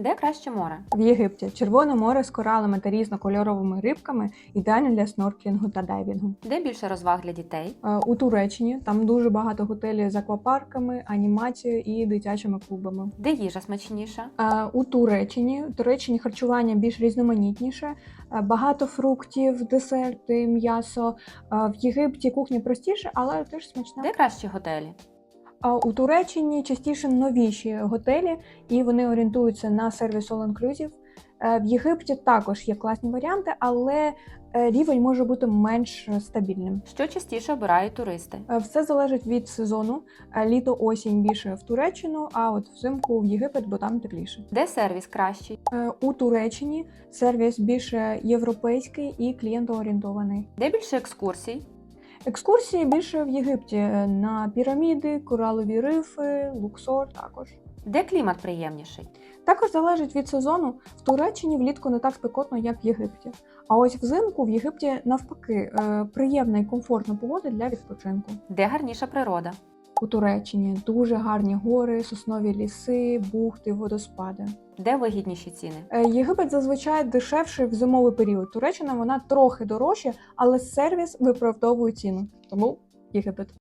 Де краще море? В Єгипті Червоне море з коралами та різнокольоровими рибками ідеальне для снорклінгу та дайвінгу. Де більше розваг для дітей? Е, У Туреччині там дуже багато готелів з аквапарками, анімацією і дитячими клубами. Де їжа смачніша? Е, У Туреччині в Туреччині харчування більш різноманітніше, е, багато фруктів, десерти, м'ясо. В Єгипті кухня простіша, але теж смачна. Де кращі готелі? А у Туреччині частіше новіші готелі, і вони орієнтуються на сервіс all inclusive. Е, В Єгипті також є класні варіанти, але е, рівень може бути менш стабільним. Що частіше обирають туристи? Е, Все залежить від сезону. Літо осінь більше в Туреччину, а от взимку в Єгипет, бо там тепліше. Де сервіс кращий? У Туреччині сервіс більше європейський і клієнтоорієнтований. Де більше екскурсій? Екскурсії більше в Єгипті е, на піраміди, коралові рифи, Луксор також. Де клімат приємніший? Також залежить від сезону. В Туреччині влітку не так спекотно, як в Єгипті. А ось взимку в Єгипті навпаки е, приємна і комфортна погода для відпочинку. Де гарніша природа? У Туреччині дуже гарні гори, соснові ліси, бухти, водоспади. Де вигідніші ціни? Е, Єгипет зазвичай дешевший в зимовий період. Туреччина вона трохи дорожча, але сервіс виправдовує ціну. Тому Єгипет.